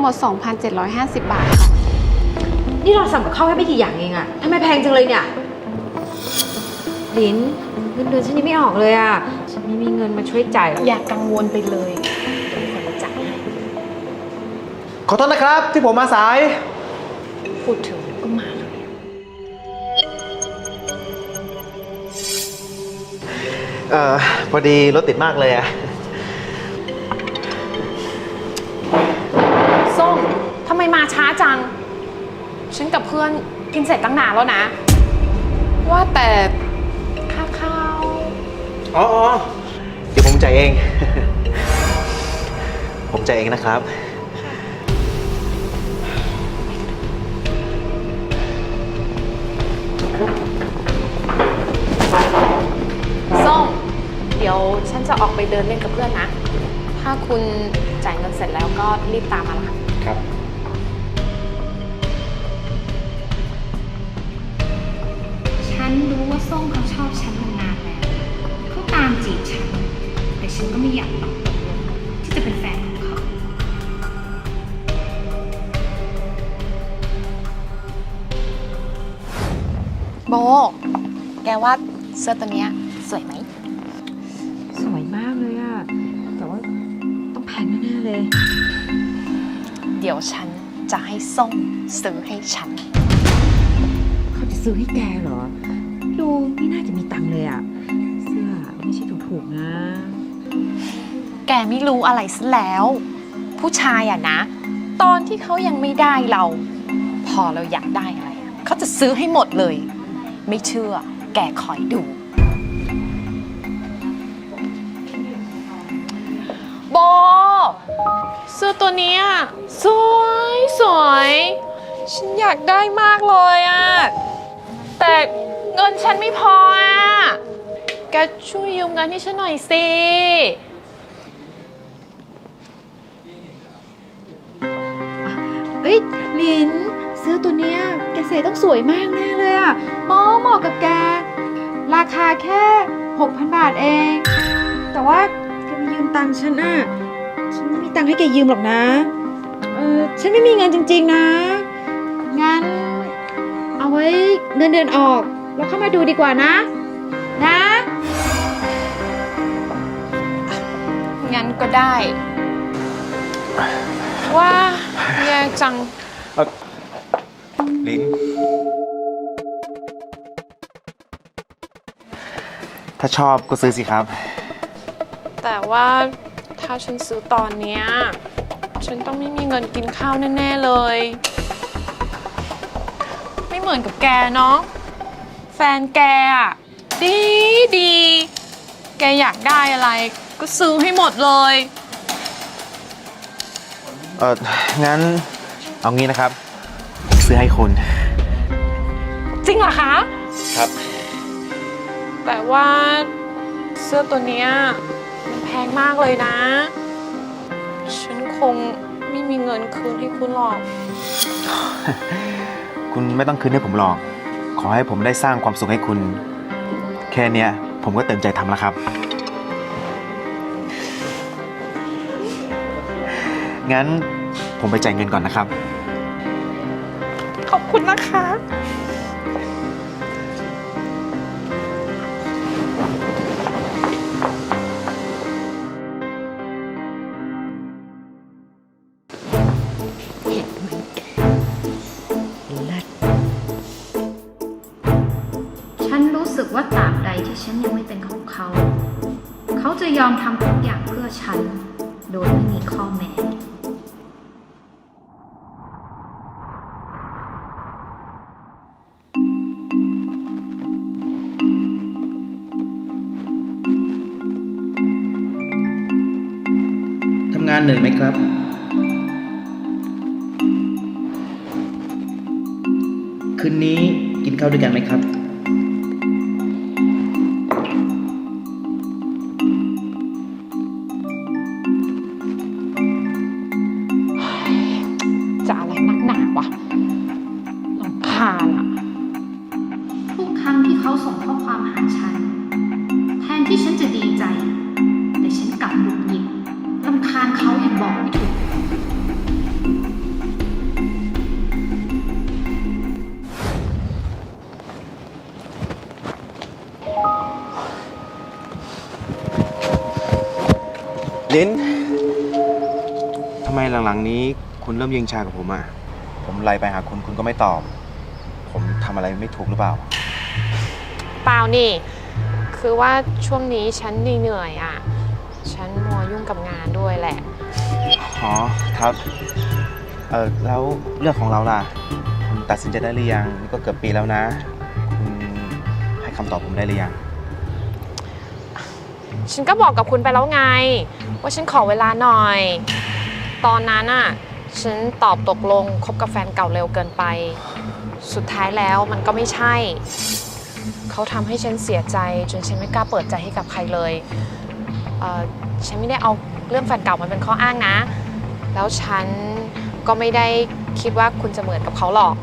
หมด 2,750 บาทค่ะนี่เราสั่งกับข้าวแค่ไม่กี่อย่างเองอะทำไมแพงจังเลยเนี่ยลินเงินเดือนฉันยังไม่ออกเลยอะฉันไม่มีเงินมาช่วยจ่ายหรอกอย่ากังวลไปเลยเดี๋ยวมีคนมาจ่ายให้ขอโทษนะครับ ที่ผมมาสาย พูดถึงก็มาเลยเอ่อ พอดีรถติดมากเลยอะ ทำไมมาช้าจัง ฉันกับเพื่อนกินเสร็จตั้งนานแล้วนะ ว่าแต่ค่าข้าวอ๋ออ๋อเดี๋ยวผมจ่ายเอง ผมจ่ายเองนะครับ ส้มเดี๋ยวฉันจะออกไปเดินเล่นกับเพื่อนนะ ถ้าคุณจ่ายเงินเสร็จแล้วก็รีบตามมาละ ครับ รู้ว่าส้มเขาชอบฉันมานานแล้วเขาตามจีบฉัน แต่ฉันก็ไม่อยากตกลงที่จะเป็นแฟนของเขา โบ แกว่าเสื้อตัวเนี้ยสวยไหม สวยมากเลยอะแต่ว่าต้องแพงแน่ๆเลย เดี๋ยวฉันจะให้ส้มซื้อให้ฉัน เขาจะซื้อให้แกเหรอ ดูไม่น่าจะมีตังค์เลยอะเสื้อไม่ใช่ถูกๆนะ แกไม่รู้อะไรซะแล้ว ผู้ชายอะนะ ตอนที่เขายังไม่ได้เรา พอเราอยากได้อะไรอะเขาจะซื้อให้หมดเลย ไม่เชื่อ แกคอยดู โบเสื้อตัวเนี้ยสวยสวย ฉันอยากได้มากเลยอะแต่ เงินฉันไม่พออะ แกช่วยยืมเงินให้ฉันหน่อยสิ เอ้ยลินเสื้อตัวเนี้ยแกใส่ต้องสวยมากแน่เลยอะเหมาะเหมาะกับแก ราคาแค่ 6,000 บาทเอง แต่ว่าแกไปยืมตังค์ฉันอะฉันไม่มีตังค์ให้แกยืมหรอกนะ เออฉันไม่มีเงินจริงๆนะ งั้น เอาไว้เงินเดือนออก แล้วเข้ามาดูดีกว่านะ นะ งั้นก็ได้ ว่าแย่จัง ลิ้น ถ้าชอบก็ซื้อสิครับ แต่ว่าถ้าฉันซื้อตอนเนี้ย ฉันต้องไม่มีเงินกินข้าวแน่ ๆ เลย ไม่เหมือนกับแกเนาะแฟ นแกอะดีดี แกอยากได้อะไร ก็ซื้อให้หมดเลย เอองั้นเอางี้นะครับผมซื้อให้คุณจริงเหรอคะ ครับ แต่ว่าเสื้อตัวเนี้ยมันแพงมากเลยนะ ฉันคงไม่มีเงินคืนให้คุณหรอก คุณไม่ต้องคืนให้ผมหรอก ขอให้ผมได้สร้างความสุขให้คุณ แค่เนี้ยผมก็เต็มใจทำแล้วครับ งั้นผมไปจ่ายเงินก่อนนะครับ ขอบคุณนะคะฉัน เป็นของเขา เขาจะยอมทำทุกอย่างเพื่อฉัน โดยไม่มีข้อแม้ทำงานเหนื่อยไหมครับ คืนนี้กินข้าวด้วยกันไหมครับ ลินทำไมหลังๆนี้คุณเริ่มยิงชากับผมอะ ผมไลน์ไปหาคุณคุณก็ไม่ตอบ ผมทำอะไรไม่ถูกหรือเปล่า เปล่านี่ คือว่าช่วงนี้ฉันเหนื่อยๆอะ ฉันมัวยุ่งกับงานด้วยแหละ อ๋อครับ เออแล้วเรื่องของเราล่ะ คุณตัดสินใจได้หรือยังนี่ก็เกือบปีแล้วนะ คุณให้คำตอบผมได้หรือยัง ฉันก็บอกกับคุณไปแล้วไง ว่าฉันขอเวลาหน่อย ตอนนั้นอะฉันตอบตกลงคบกับแฟนเก่าเร็วเกินไป สุดท้ายแล้วมันก็ไม่ใช่ เขาทำให้ฉันเสียใจ จนฉันไม่กล้าเปิดใจให้กับใครเลยเอ่อฉันไม่ได้เอาเรื่องแฟนเก่ามันเป็นข้ออ้างนะ แล้วฉันก็ไม่ได้คิดว่าคุณจะเหมือนกับเขาหรอก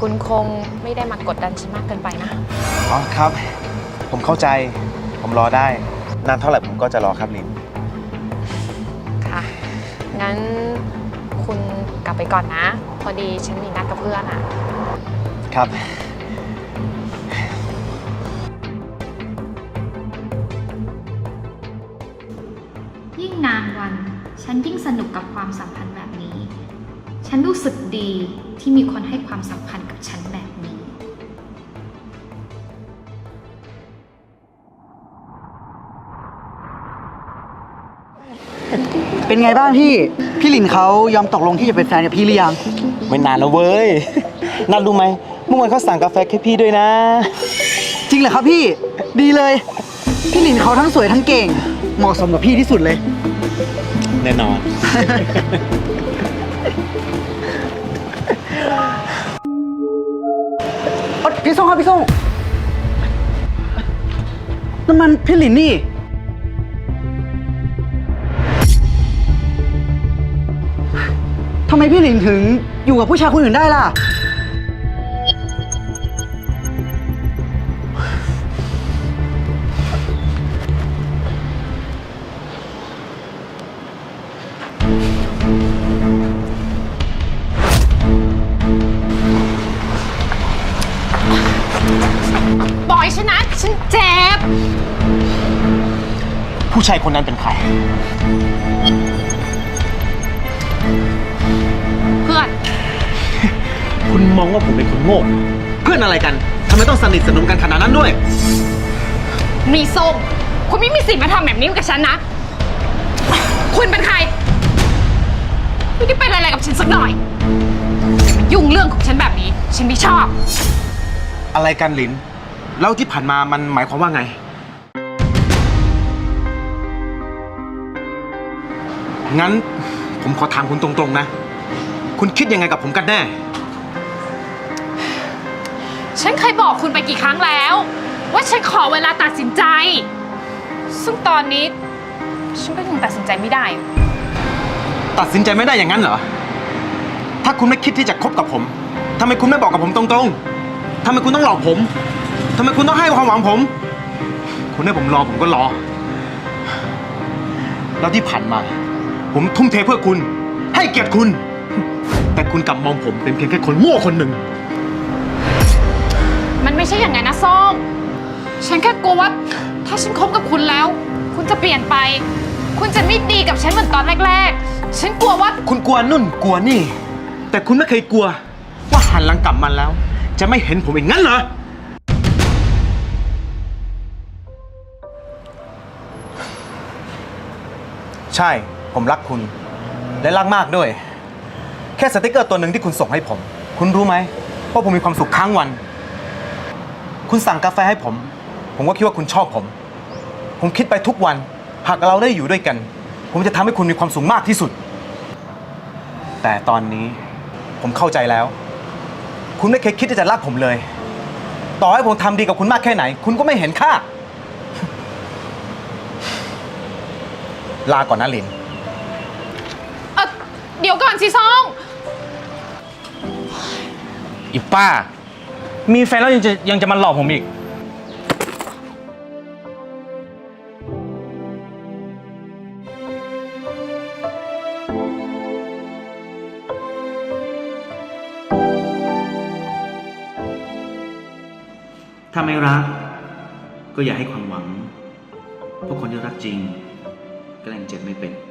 คุณคงไม่ได้มากดดันฉันมากเกินไปนะ อ๋อครับ ผมเข้าใจ ผมรอได้ นานเท่าไหร่ผมก็จะรอครับลิน ค่ะ งั้นคุณกลับไปก่อนนะ พอดีฉันมีนัดกับเพื่อนอะครับ ยิ่งนานวัน ฉันยิ่งสนุกกับความสัมพันธ์แบบนี้ ฉันรู้สึกดีที่มีคนให้ความสำคัญกับฉันแบบนี้ เป็นไงบ้างพี่ พี่หลินเขายอมตกลงที่จะเป็นแฟนกับพี่หรือยัง ไม่นานแล้วเว้ยนัดรู้ไหมเมื่อวันเขาสั่งกาแฟแค่พี่ด้วยนะ จริงเหรอครับพี่ ดีเลย พี่หลินเขาทั้งสวยทั้งเก่ง เหมาะสมกับพี่ที่สุดเลย แน่นอนเอ้ยพี่ส้มครับพี่ส้มนั่นมันพี่หลินนี่ ไมพี่หลินถึงอยู่กับผู้ชายคนอื่นได้ล่ะ ปล่อยฉันนะฉันเจ็บ ผู้ชายคนนั้นเป็นใคร คุณมองว่าผมเป็นคนโง่ เพื่อนอะไรกันทำไมต้องสนิทสนมกันขนาดนั้นด้วยมีส้มคุณไม่มีสิทธิ์มาทำแบบนี้กับฉันนะ คุณเป็นใคร ไม่ได้เป็นอะไรกับฉันสักหน่อยอย่ามายุ่งเรื่องของฉันแบบนี้ ฉันไม่ชอบ อะไรกันลิน แล้วที่ผ่านมามันหมายความว่าไง งั้นผมขอถามคุณตรงๆนะ คุณคิดยังไงกับผมกันแน่ ฉันเคยบอกคุณไปกี่ครั้งแล้ว ว่าฉันขอเวลาตัดสินใจ ซึ่งตอนนี้ ฉันก็ยังตัดสินใจไม่ได้ ตัดสินใจไม่ได้อย่างนั้นเหรอ ถ้าคุณไม่คิดที่จะคบกับผมทำไมคุณไม่บอกกับผมตรงๆทำไมคุณต้องหลอกผมทำไมคุณต้องให้ความหวังผม คุณให้ผมรอผมก็รอ แล้วที่ผ่านมา ผมทุ่มเทเพื่อคุณ ให้เกียรติคุณ แต่คุณกลับมองผมเป็นเพียงแค่คนโง่คนหนึ่ง มันไม่ใช่อย่างนั้นนะส้ม ฉันแค่กลัวว่าถ้าฉันคบกับคุณแล้ว คุณจะเปลี่ยนไป คุณจะไม่ดีกับฉันเหมือนตอนแรก ๆ ฉันกลัวว่าคุณกลัวนุ่นกลัวนี่ แต่คุณไม่เคยกลัว ว่าหันหลังกลับมาแล้ว จะไม่เห็นผมอีกงั้นเหรอ ใช่ผมรักคุณ และรักมากด้วย แค่สติกเกอร์ตัวหนึ่งที่คุณส่งให้ผม คุณรู้ไหมว่าผมมีความสุขค้างวัน คุณสั่งกาแฟให้ผม ผมก็คิดว่าคุณชอบผม ผมคิดไปทุกวัน หากเราได้อยู่ด้วยกัน ผมจะทำให้คุณมีความสุขมากที่สุด แต่ตอนนี้ผมเข้าใจแล้ว คุณไม่เคยคิดที่จะรักผมเลย ต่อให้ผมทำดีกับคุณมากแค่ไหน คุณก็ไม่เห็นค่า ลาก่อนนะลิน เออเดี๋ยวก่อนสิส้มอีป้า มีแฟนแล้วยังจะยังจะมาหลอกผมอีก ถ้าไม่รัก ก็อย่าให้ความหวังเพราะคนที่รักจริงแกล้งเจ็บไม่เป็น